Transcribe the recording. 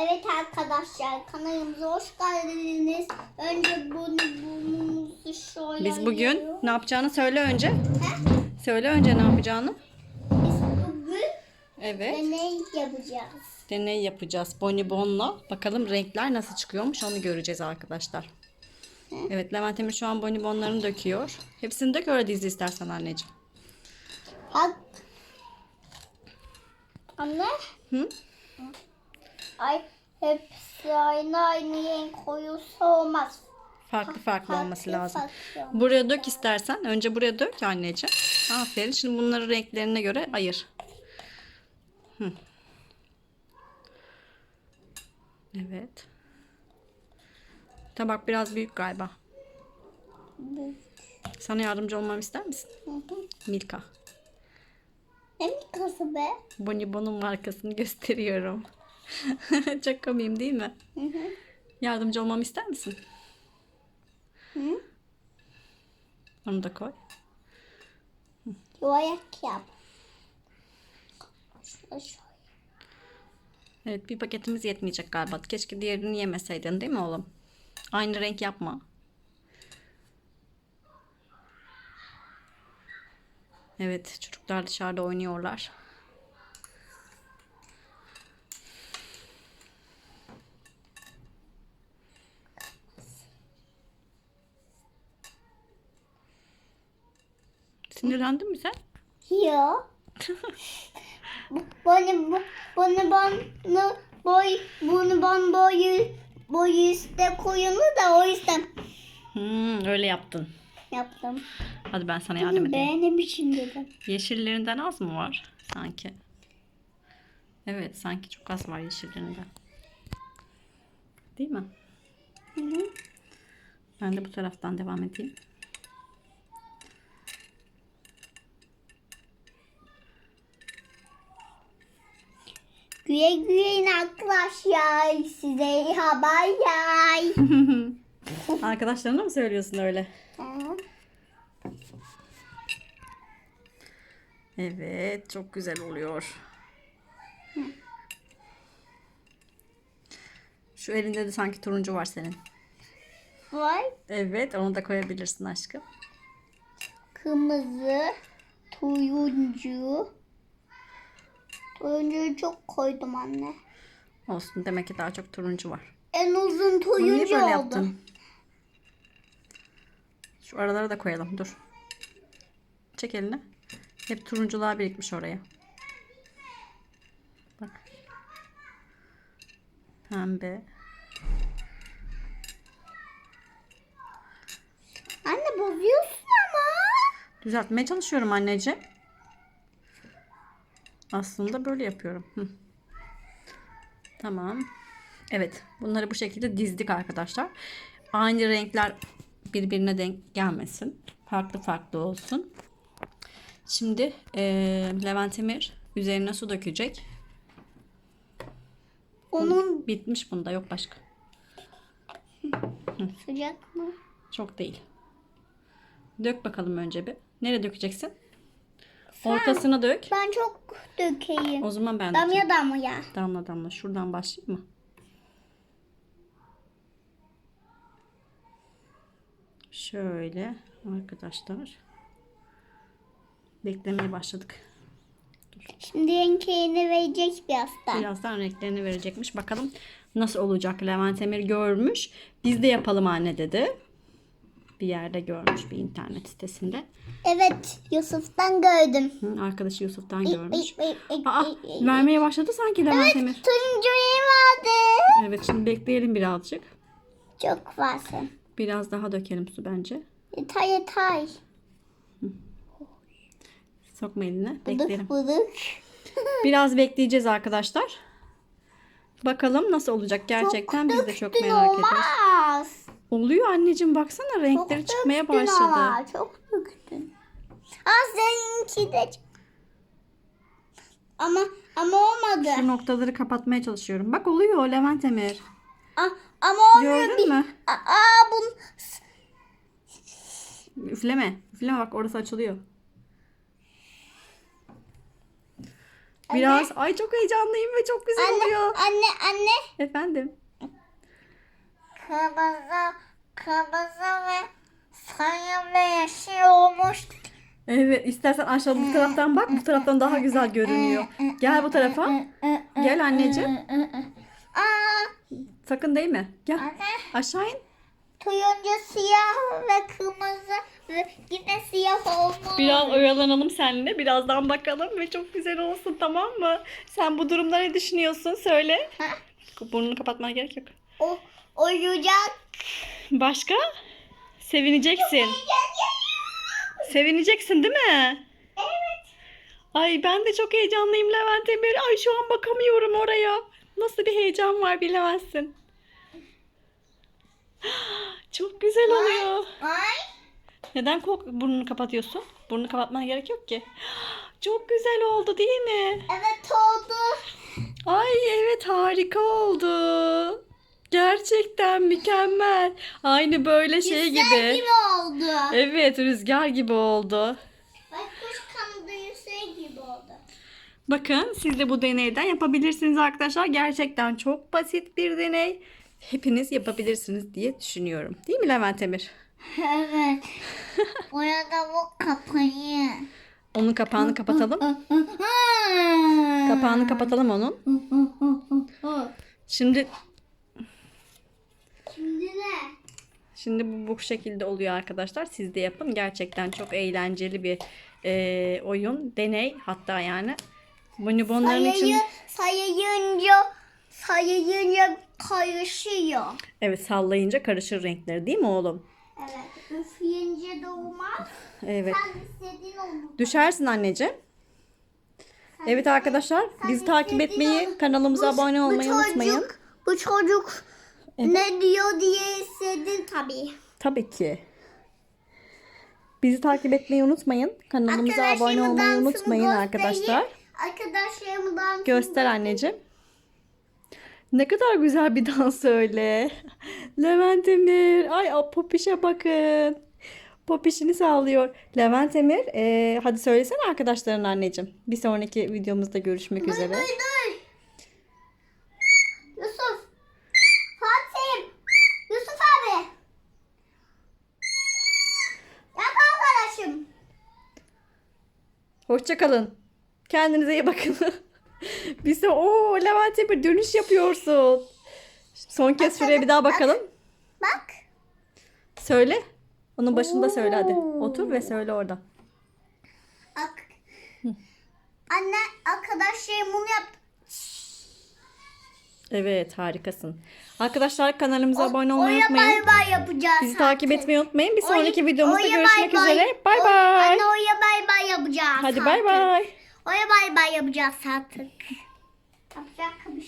Evet arkadaşlar kanalımıza hoş geldiniz. Önce bunu burnumuzu şöyle Biz bugün ayırıyoruz. ne yapacağını söyle önce. He? Söyle önce ne yapacağını. Biz bugün Evet. deney yapacağız. Deney yapacağız bonibonla. Bakalım renkler nasıl çıkıyormuş onu göreceğiz arkadaşlar. Evet Levent Emir şu an bonibonlarını döküyor. Hepsini dök öyle dizi istersen anneciğim. Bak. Anne. Hı? Ay hepsi aynı aynı renk koyulsa olmaz. Farklı farklı olması Farklı lazım. farklı. Buraya dök istersen. Önce buraya dök anneciğim. Aferin. Şimdi bunları renklerine göre ayır. Hı. Evet. Tabak biraz büyük galiba. Sana yardımcı olmamı ister misin? Hı hı. Milka. Ne mikası be? Bonibon'un markasını gösteriyorum. Çok komiyim değil mi? Hı hı. Yardımcı olmamı ister misin? Hı? Onu da koy. Yuvarlak yap. Evet bir paketimiz yetmeyecek galiba. Keşke diğerini yemeseydin değil mi oğlum? Aynı renk yapma. Evet çocuklar dışarıda oynuyorlar. Sinirlendin mi sen? Yo. Bu- Bunu bu bunu bana boy bunu ban boyu boyu üstte koyunu da o yüzden Hmm, öyle yaptın. yaptım. Hadi ben sana yardım edeyim. Beğenemişim dedim. Yeşillerinden az mı var sanki? Evet sanki çok az var yeşillerinden. Değil mi? Hı hı. Ben de bu taraftan devam edeyim. Güye güye arkadaşlar size haber yay. Arkadaşlarına mı söylüyorsun öyle? Evet çok güzel oluyor. Şu elinde de sanki turuncu var senin. Var Evet onu da koyabilirsin aşkım. kırmızı, turuncu. Turuncuyu çok koydum anne. Olsun demek ki daha çok turuncu var. En uzun Bunu niye turuncu böyle oldu. yaptın? Şu aralara da koyalım. Dur. Çek elini. Hep turuncular birikmiş oraya. Bak. Pembe. Anne bozuyorsun ama. Düzeltmeye çalışıyorum anneciğim. Aslında böyle yapıyorum. Hı. Tamam. Evet. Bunları bu şekilde dizdik arkadaşlar. Aynı renkler birbirine denk gelmesin. Farklı farklı olsun. Şimdi eee Levent Emir üzerine su dökecek. Onun Bitmiş bunda yok başka. sıcak mı? Çok değil. Dök bakalım önce bir. Nereye dökeceksin? Ortasına dök. Ben çok dökeyim. O zaman ben dökeyim. Damla damla ya. Damla damla. Şuradan başlayayım mı? Şöyle arkadaşlar. Beklemeye başladık. Şimdi renklerini verecek birazdan. Birazdan renklerini verecekmiş. Bakalım nasıl olacak. Levent Emir görmüş. Biz de yapalım anne dedi. Bir yerde görmüş bir internet sitesinde. Evet Yusuf'tan gördüm. Hı, arkadaşı Yusuf'tan görmüş. Aa, vermeye başladı sanki Levent Emir. Turuncu vardı. Evet şimdi bekleyelim birazcık. Çok varsın. Biraz daha dökelim su bence. Yeter yeter. Sokma eline. Bekleyelim. Bıdık bıdık. Biraz bekleyeceğiz arkadaşlar. Bakalım nasıl olacak gerçekten biz de çok merak ediyoruz. Oluyor anneciğim baksana renkleri Çok çıkmaya döktün başladı. ama, Çok döktün. Aa seninki de. Ama ama olmadı. Şu noktaları kapatmaya çalışıyorum. Bak oluyor Levent Emir. Aa, ama olmuyor. Gördün mü? Aa, aa bun Üfleme. Üfleme bak orası açılıyor. Biraz ay çok heyecanlıyım ve çok güzel Anne, oluyor. anne, anne. Efendim. Kırmızı, kırmızı ve sarı ve yeşil olmuş. Evet istersen aşağı bu taraftan bak bu taraftan daha güzel görünüyor. Gel bu tarafa. Gel anneciğim. Aa, Sakın değme. Gel. anne. Aşağı in. Turuncu, siyah ve kırmızı ve yine siyah olmuş. Biraz oyalanalım seninle. Birazdan bakalım ve çok güzel olsun tamam mı? Sen bu durumda ne düşünüyorsun? Söyle. Ha? Burnunu kapatmana gerek yok. O, oyuncak. Başka? Sevineceksin. Sevineceksin değil mi? Evet. Ay ben de çok heyecanlıyım Levent Emir. Ay şu an bakamıyorum oraya. Nasıl bir heyecan var bilemezsin. Çok güzel oluyor. Ay. Neden kork burnunu kapatıyorsun? Burnunu kapatmana gerek yok ki. Çok güzel oldu değil mi? Evet oldu. Ay evet harika oldu. Gerçekten mükemmel. Aynı böyle şey Güzel gibi. gibi oldu. Evet rüzgar gibi oldu. Bak kuş kanadı yüzey gibi oldu. Bakın siz de bu deneyden yapabilirsiniz arkadaşlar. Gerçekten çok basit bir deney. Hepiniz yapabilirsiniz diye düşünüyorum. Değil mi Levent Emir? Evet. Orada bu kapıyı. Onun kapağını kapatalım. Kapağını kapatalım onun. Şimdi ne? Şimdi bu bu şekilde oluyor arkadaşlar. Siz de yapın. Gerçekten çok eğlenceli bir e, oyun, deney hatta yani. Bonibonların için Sayıyı, sayıyınca, sayıyınca karışıyor. evet sallayınca karışır renkleri değil mi oğlum? Evet. Üfleyince de olmaz. Evet. Sen istediğin olur. Düşersin anneciğim. Evet arkadaşlar bizi takip etmeyi, kanalımıza abone olmayı unutmayın. Bu çocuk ne diyor diye istedin tabii. Tabii ki. Bizi takip etmeyi unutmayın. Kanalımıza abone olmayı unutmayın göstereyim. arkadaşlar. Arkadaşlarımı dansımı Göster anneciğim. Ne kadar güzel bir dans öyle. Levent Emir. Ay o popişe bakın. Popişini sağlıyor. Levent Emir. e, hadi söylesene arkadaşlarına anneciğim. Bir sonraki videomuzda görüşmek üzere. Duy duy. Hoşçakalın. Kendinize iyi bakın. Bize o Levent Emir dönüş yapıyorsun. Son kez şuraya bir daha bakalım. Bak. Söyle. Onun başında söyle hadi. Otur ve söyle orada. Ak. Anne arkadaşlarım bunu yaptı. Evet harikasın. Arkadaşlar kanalımıza abone olmayı unutmayın. bay bay yapacağız. Bizi takip etmeyi unutmayın. Bir sonraki Oraya- videomuzda oraya görüşmek bay üzere. Bay O- bay. Anne oraya bay bay yapacağız. Hadi artık. bay bay. Oraya bay bay yapacağız artık. Yapacak bir şey